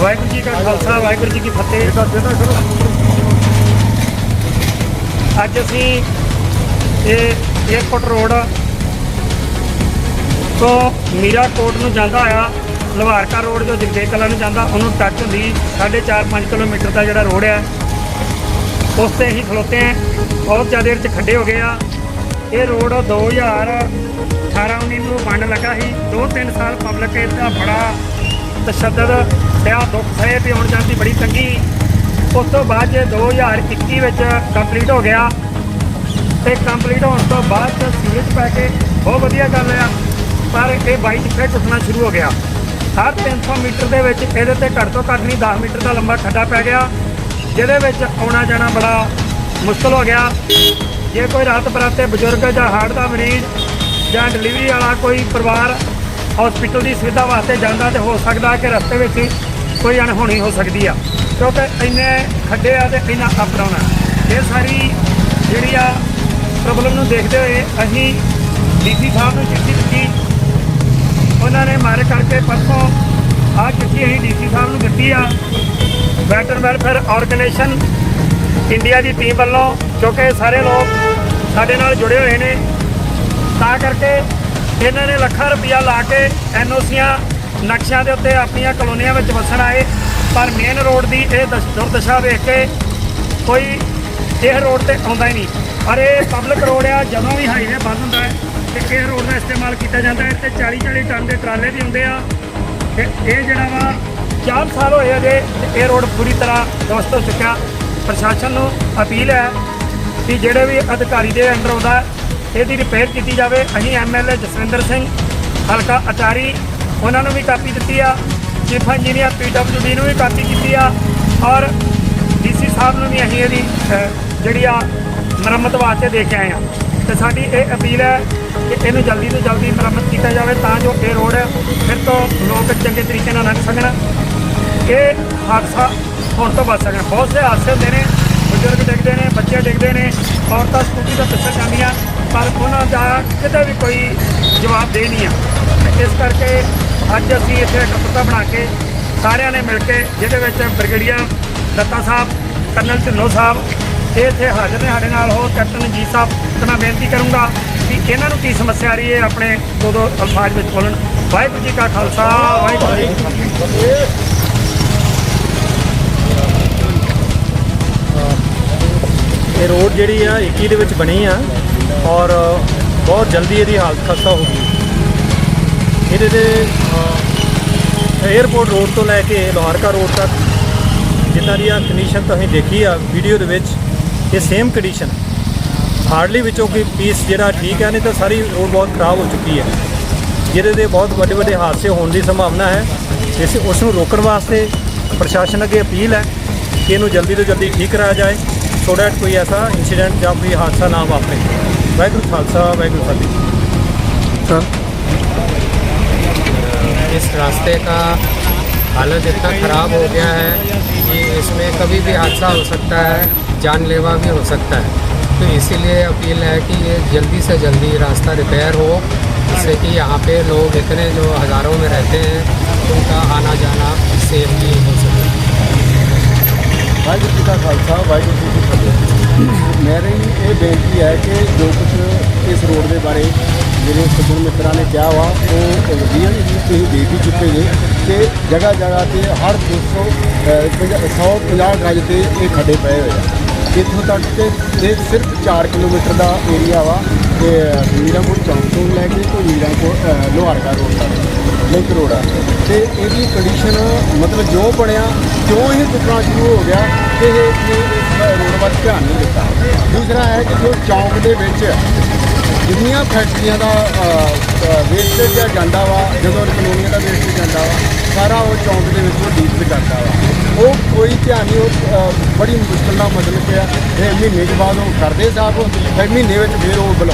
ਵਾਹਿਗੁਰੂ ਜੀ ਕਾ ਖਾਲਸਾ ਵਾਹਿਗੁਰੂ ਜੀ ਕੀ ਫਤਿਹ। ਅੱਜ ਅਸੀਂ ਇਹ ਏਅਰਪੋਰਟ ਰੋਡ ਤੋਂ ਮੀਰਾਕੋਟ ਨੂੰ ਜਾਂਦਾ ਆ ਲਵਾਰਕਾ ਰੋਡ ਜੋ ਜਗਦੇ ਕਲਾ ਨੂੰ ਜਾਂਦਾ ਉਹਨੂੰ ਟੱਚ ਹੁੰਦੀ 4.5 ਕਿਲੋਮੀਟਰ ਦਾ ਜਿਹੜਾ ਰੋਡ ਹੈ ਉਸ ਤੇ ਅਸੀਂ ਖਲੋਤੇ ਆ ਬਹੁਤ ਜ਼ਿਆਦਾ ਇਹਦੇ ਚ ਖੱਡੇ ਹੋ ਗਏ ਆ। ਇਹ ਰੋਡ 2018 19 ਨੂੰ ਵੰਡ ਲੱਗਾ ਸੀ। 2-3 ਸਾਲ ਪਬਲਿਕ ਇਹਦਾ ਬੜਾ ਤਸ਼ੱਦਦ ਸਿਆ ਦੁੱਖ ਸਹੇ ਤੇ ਹੁਣ ਜਾਂਦੀ ਬੜੀ ਤੰਗੀ ਉਸ ਤੋਂ ਬਾਅਦ ਜੇ 2021 ਵਿੱਚ ਕੰਪਲੀਟ ਹੋ ਗਿਆ, ਤੇ ਕੰਪਲੀਟ ਹੋਣ ਤੋਂ ਬਾਅਦ ਚ ਸੀਵਰੇਜ ਪੈ ਕੇ ਬਹੁਤ ਵਧੀਆ ਗੱਲ ਆ, ਪਰ ਇਹ ਬਾਈਕ ਫਿਰ ਟੁੱਟਣਾ ਸ਼ੁਰੂ ਹੋ ਗਿਆ। ਹਰ 300 ਮੀਟਰ ਦੇ ਵਿੱਚ ਇਹਦੇ ਤੇ ਘੱਟ ਤੋਂ ਘੱਟ ਨਹੀਂ 10 ਮੀਟਰ ਦਾ ਲੰਬਾ ਖੱਡਾ ਪੈ ਗਿਆ, ਜਿਹਦੇ ਵਿੱਚ ਆਉਣਾ ਜਾਣਾ ਬੜਾ ਮੁਸ਼ਕਲ ਹੋ ਗਿਆ। ਜੇ ਕੋਈ ਰਾਤ ਬਰਾਤੇ ਬਜ਼ੁਰਗ ਜਾਂ ਹਾਰਟ ਦਾ ਮਰੀਜ਼ ਜਾਂ ਡਿਲੀਵਰੀ ਵਾਲਾ ਕੋਈ ਪਰਿਵਾਰ ਹਸਪੀਟਲ ਦੀ ਸੁਵਿਧਾ ਵਾਸਤੇ ਜਾਂਦਾ ਤੇ ਹੋ ਸਕਦਾ ਕਿ ਰਸਤੇ ਵਿੱਚ ਹੀ ਕੋਈ ਅਣਹੋਣੀ ਹੋ ਸਕਦੀ ਆ। ਕਿਉਂਕਿ ਇੰਨੇ ਖੱਡੇ ਆ ਤੇ ਇੰਨਾ ਅਪਡਾਉਣਾ ਇਹ ਸਾਰੀ ਜਿਹੜੀ ਆ ਪ੍ਰੋਬਲਮ ਨੂੰ ਦੇਖਦੇ ਹੋਏ ਅਸੀਂ ਡੀਸੀ ਸਾਹਿਬ ਨੂੰ ਚਿੱਠੀ ਦਿੱਤੀ। ਉਹਨਾਂ ਨੇ ਮਾਰੇ ਕਰਕੇ ਪਰਸੋਂ ਆਹ ਚਿੱਠੀ ਅਸੀਂ ਡੀਸੀ ਸਾਹਿਬ ਨੂੰ ਦਿੱਤੀ ਆ। ਵੈਟਰਨ ਵੈਲਫੇਅਰ ਆਰਗੇਨਾਈਜੇਸ਼ਨ ਇੰਡੀਆ ਦੀ ਟੀਮ ਵੱਲੋਂ, ਕਿਉਂਕਿ ਸਾਰੇ ਲੋਕ ਸਾਡੇ ਨਾਲ ਜੁੜੇ ਹੋਏ ਨੇ। ਤਾਂ ਕਰਕੇ ਇਹਨਾਂ ਨੇ ਲੱਖਾਂ ਰੁਪਇਆ ਲਾ ਕੇ ਐਨਓਸੀਆਂ ਨਕਸ਼ਿਆਂ ਦੇ ਉੱਤੇ ਆਪਣੀਆਂ ਕਲੋਨੀਆਂ ਵਿੱਚ ਵਸਣ ਆਏ, ਪਰ ਮੇਨ ਰੋਡ ਦੀ ਇਹ ਦਸ਼- ਦੁਰਦਸ਼ਾ ਵੇਖ ਕੇ ਕੋਈ ਇਹ ਰੋਡ ਤੇ ਆਉਂਦਾ ਹੀ ਨਹੀਂ। ਪਰ ਇਹ ਪਬਲਿਕ ਰੋਡ ਆ, ਜਦੋਂ ਵੀ ਹਾਈਵੇ ਬੰਦ ਹੁੰਦਾ ਹੈ, ਤੇ ਇਹ ਰੋਡ ਦਾ ਇਸਤੇਮਾਲ ਕੀਤਾ ਜਾਂਦਾ ਹੈ, ਤੇ 40 40 ਟਨ ਦੇ ਟਰਾਲੇ ਵੀ ਹੁੰਦੇ ਆ। ਤੇ ਇਹ ਜਿਹੜਾ ਵਾ 4 ਸਾਲ ਹੋਏ ਅਜੇ ਇਹ ਰੋਡ ਪੂਰੀ ਤਰ੍ਹਾਂ ਦੋਸਤ ਹੋ ਚੁੱਕਿਆ। ਪ੍ਰਸ਼ਾਸਨ ਨੂੰ ਅਪੀਲ ਹੈ ਕਿ ਜਿਹੜੇ ਵੀ ਅਧਿਕਾਰੀ ਦੇ ਅੰਡਰ ਆਉਂਦਾ ਇਹਦੀ ਰਿਪੇਅਰ ਕੀਤੀ ਜਾਵੇ। ਅਸੀਂ ਐਮਐਲਏ ਜਸਵਿੰਦਰ ਸਿੰਘ, ਹਲਕਾ ਅਚਾਰੀ ਉਹਨਾਂ ਨੂੰ ਵੀ ਕਾਪੀ ਦਿੱਤੀ ਆ। ਚੀਫ ਇੰਜੀਨੀਅਰ ਪੀਡਬਲਯੂਡੀ ਨੂੰ ਵੀ ਕਾਪੀ ਕੀਤੀ ਆ। ਔਰ ਡੀਸੀ ਸਾਹਿਬ ਨੂੰ ਵੀ ਅਸੀਂ ਇਹਦੀ ਜਿਹੜੀ ਆ ਮੁਰੰਮਤ ਵਾਸਤੇ ਦੇ ਕੇ ਆਏ ਆ। ਤੇ ਸਾਡੀ ਇਹ ਅਪੀਲ ਹੈ ਕਿ ਇਹਨੂੰ ਜਲਦੀ ਤੋਂ ਜਲਦੀ ਮੁਰੰਮਤ ਕੀਤਾ ਜਾਵੇ ਤਾਂ ਜੋ ਇਹ ਰੋਡ ਫਿਰ ਤੋਂ ਲੋਕ ਚੰਗੇ ਤਰੀਕੇ ਨਾਲ ਲੰਘ ਸਕਣ। ਇਹ ਹਾਦਸਾ ਹੁਣ ਤੋਂ ਬਚ ਸਕਣ। ਬਹੁਤ ਸੇ ਹਾਦਸੇ ਹੁੰਦੇ ਨੇ, ਬਜ਼ੁਰਗ ਡਿੱਗਦੇ ਨੇ, ਬੱਚੇ ਡਿੱਗਦੇ ਨੇ, ਔਰਤਾਂ ਸਕੂਟੀ ਦਾ ਪਿੱਛੇ ਜਾਂਦੀਆਂ, ਪਰ ਉਹਨਾਂ ਦਾ ਕਿਤੇ ਵੀ ਕੋਈ ਜਵਾਬ ਦੇ ਨਹੀਂ ਆ। ਤੇ ਇਸ ਕਰਕੇ ਅੱਜ ਅਸੀਂ ਇੱਥੇ ਇਕੱਤਰਤਾ ਬਣਾ ਕੇ ਸਾਰਿਆਂ ਨੇ ਮਿਲ ਕੇ, ਜਿਹਦੇ ਵਿੱਚ ਬ੍ਰਿਗੇਡੀਅਰ ਦੱਤਾ ਸਾਹਿਬ, ਕਰਨਲ ਢਿੱਲੋਂ ਸਾਹਿਬ, ਇਹ ਇੱਥੇ ਹਾਜ਼ਰ ਨੇ ਸਾਡੇ ਨਾਲ ਹੋ ਕੈਪਟਨ ਜੀ ਸਾਹਿਬ, ਤੇ ਮੈਂ ਬੇਨਤੀ ਕਰੂੰਗਾ ਕਿ ਇਹਨਾਂ ਨੂੰ ਕੀ ਸਮੱਸਿਆ ਆ ਰਹੀ ਹੈ, ਆਪਣੇ ਦੋ ਦੋ ਅਲਫਾਜ਼ ਵਿੱਚ ਬੋਲਣ। ਵਾਹਿਗੁਰੂ ਜੀ ਕਾ ਖਾਲਸਾ, ਵਾਹਿਗੁਰੂ ਜੀ ਕੀ ਫਤਿਹ। ਇਹ ਰੋਡ ਜਿਹੜੀ ਆ 21 ਦੇ ਵਿੱਚ ਬਣੀ ਆ, ਔਰ ਬਹੁਤ ਜਲਦੀ ਇਹਦੀ ਹਾਲਤ ਖਸਤਾ ਹੋ ਗਈ। ਇਹਦੇ ਤੇ 에ਅਰਪੋਰਟ ਰੋਡ ਤੋਂ ਲੈ ਕੇ ਲੋਹਾਰਕਾ ਰੋਡ ਤੱਕ ਜਿੱਦਾਂ ਦੀ ਆ ਕੰਡੀਸ਼ਨ ਤੁਸੀਂ ਦੇਖੀ ਆ ਵੀਡੀਓ ਦੇ ਵਿੱਚ, ਇਹ ਸੇਮ ਕੰਡੀਸ਼ਨ ਹਾਰਡਲੀ ਵਿੱਚੋਂ ਕੋਈ ਪੀਸ ਜਿਹੜਾ ਠੀਕ ਹੈ ਨਹੀਂ ਤਾਂ ਸਾਰੀ ਰੋਡ ਬਹੁਤ ਖਰਾਬ ਹੋ ਚੁੱਕੀ ਹੈ ਜਿਹਦੇ ਦੇ ਬਹੁਤ ਵੱਡੇ ਵੱਡੇ ਹਾਦਸੇ ਹੋਣ ਦੀ ਸੰਭਾਵਨਾ ਹੈ। ਇਸ ਉਸ ਨੂੰ ਰੋਕਣ ਵਾਸਤੇ ਪ੍ਰਸ਼ਾਸਨ ਅੱਗੇ ਅਪੀਲ ਹੈ ਕਿ ਇਹਨੂੰ ਜਲਦੀ ਤੋਂ ਜਲਦੀ ਠੀਕ ਕਰਾਇਆ ਜਾਏ ਸੋ ਡੈਟ ਕੋਈ ਐਸਾ ਇਨਸੀਡੈਂਟ ਜਾਂ ਕੋਈ ਹਾਦਸਾ ਨਾ ਵਾਪਰੇ। ਵਾਹਿਗੁਰੂ ਖਾਲਸਾ ਵਾਹਿਗੁਰੂ ਫਤਿਹ इस रास्ते का हालत इतना ख़राब हो गया है कि इसमें कभी भी हादसा हो सकता है जानलेवा भी हो सकता है तो इसीलिए अपील है कि ये जल्दी से जल्दी रास्ता रिपेयर हो जिससे कि यहाँ पे लोग इतने जो हज़ारों में रहते हैं उनका आना जाना सेफली हो सके ਵਾਹਿਗੁਰੂ ਜੀ ਕਾ ਖਾਲਸਾ ਵਾਹਿਗੁਰੂ ਜੀ ਕੀ ਫਤਿਹ ਮੇਰੀ ਇਹ ਬੇਨਤੀ ਹੈ ਕਿ ਜੋ ਕੁਝ ਇਸ ਰੋਡ ਦੇ ਬਾਰੇ ਜਿਹੜੇ ਸੱਜਣ ਮਿੱਤਰਾਂ ਨੇ ਕਿਹਾ ਵਾ ਉਹ ਵਧੀਆ ਨੇ ਤੁਸੀਂ ਦੇਖ ਹੀ ਚੁੱਕੇ ਜੇ ਕਿ ਜਗ੍ਹਾ ਜਗ੍ਹਾ ਤੇ ਹਰ 200 150 ਗਜ ਤੇ ਇਹ ਖੱਡੇ ਪਏ ਹੋਏ ਆ। ਇੱਥੋਂ ਤੱਕ ਤੇ ਇਹ ਸਿਰਫ 4 ਕਿਲੋਮੀਟਰ ਦਾ ਏਰੀਆ ਵਾ ਤੇ ਮੀਰਾਂਪੁਰ ਚੌਂਕ ਤੋਂ ਲੈ ਕੇ ਤੇ ਮੀਰਾਂਪੁਰ ਅ, ਲੋਹਾਰਕਾ ਰੋਡ ਤੱਕ ਲਿੰਕ ਰੋਡ ਆ। ਤੇ ਇਹਦੀ ਕੰਡੀਸ਼ਨ ਮਤਲਬ ਜੋ ਬਣਿਆ ਜੋ ਇਹ ਟੁੱਟਣਾ ਸ਼ੁਰੂ ਹੋ ਗਿਆ ਕਿ ਇਹ ਇਹ ਇਸ ਰੋਡ ਵੱਲ ਧਿਆਨ ਨਹੀਂ ਦਿੱਤਾ। ਦੂਸਰਾ ਹੈ ਕਿ ਜੋ ਚੌਂਕ ਦੇ ਵਿੱਚ ਜਿੰਨੀਆਂ ਫੈਕਟਰੀਆਂ ਦਾ ਵੇਸਟੇਜ ਜਾਂਦਾ ਵਾ, ਜਦੋਂ ਕਲੋਨੀਆਂ ਦਾ ਵੇਸਟੇਜ ਜਾਂਦਾ ਵਾ, ਸਾਰਾ ਉਹ ਚੌਂਕ ਦੇ ਵਿੱਚ ਉਹ ਡੀਪ ਕਰਦਾ ਵਾ। ਉਹ ਕੋਈ ਧਿਆਨ ਨਹੀਂ, ਉਹ ਬੜੀ ਮੁਸ਼ਕਲ ਨਾਲ ਮਤਲਬ ਪਿਆ ਇਹ ਮਹੀਨੇ ਦੇ ਬਾਅਦ ਉਹ ਕਰਦੇ ਸਾਫ਼, ਫਿਰ ਮਹੀਨੇ ਵਿੱਚ ਫਿਰ ਉਹ ਬੁਲਾ